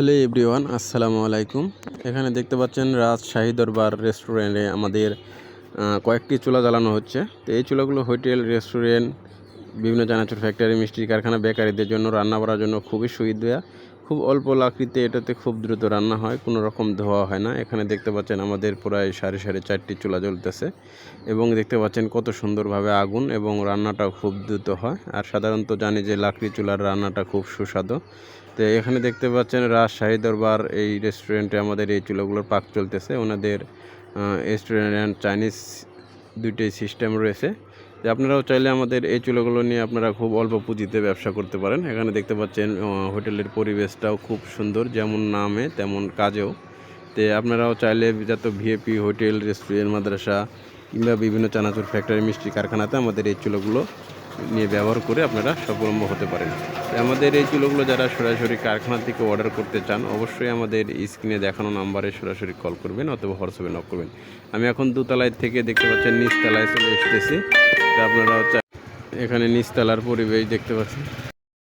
Hello everyone, আসসালামু আলাইকুম। এখানে দেখতে পাচ্ছেন রাজশাহী দরবার রেস্টুরেন্টে আমাদের কয়েকটি চুলা জ্বালানো হচ্ছে। তো এই চুলাগুলো হোটেল, রেস্টুরেন্ট, বিভিন্ন চানাচুর ফ্যাক্টরি, মিষ্টি কারখানা, বেকারিদের জন্য রান্না করার জন্য খুবই সুবিধা। খুব অল্প লাকড়িতে এটাতে খুব দ্রুত রান্না হয়, কোনো রকম ধোয়া হয় না। এখানে দেখতে পাচ্ছেন আমাদের প্রায় সাড়ে সাড়ে চারটি চুলা জ্বলতেছে এবং দেখতে পাচ্ছেন কত সুন্দরভাবে আগুন এবং রান্নাটাও খুব দ্রুত হয়। আর সাধারণত জানি যে লাকড়ি চুলার রান্নাটা খুব সুস্বাদু। তো এখানে দেখতে পাচ্ছেন রাজশাহী দরবার, এই রেস্টুরেন্টে আমাদের এই চুলাগুলোর পাক চলতেছে। ওনাদের রেস্টুরেন্ট অ্যান্ড চাইনিজ দুইটাই সিস্টেম রয়েছে। যে আপনারাও চাইলে আমাদের এই চুলোগুলো নিয়ে আপনারা খুব অল্প পুঁজিতে ব্যবসা করতে পারেন। এখানে দেখতে পাচ্ছেন হোটেলের পরিবেশটাও খুব সুন্দর, যেমন নামে তেমন কাজেও। তো আপনারাও চাইলে যত ভিএপি হোটেল রেস্টুরেন্ট মাদ্রাসা কিংবা বিভিন্ন চানাচুর ফ্যাক্টরি মিষ্টি কারখানাতে আমাদের এই চুলোগুলো নিয়ে ব্যবহার করে আপনারা সফলম্ব হতে পারেন। আমাদের এই চুলোগুলো যারা সরাসরি কারখানা থেকে অর্ডার করতে চান, অবশ্যই আমাদের স্ক্রিনে দেখানো নাম্বারে সরাসরি কল করবেন অথবা হোয়াটসঅ্যাপে নক করবেন। আমি এখন দুতলায় থেকে দেখতে পাচ্ছেন নিচতলায় চলে এসতেছি আপনারা এখানে নিচতলার পরিবেশ দেখতে পাচ্ছেন।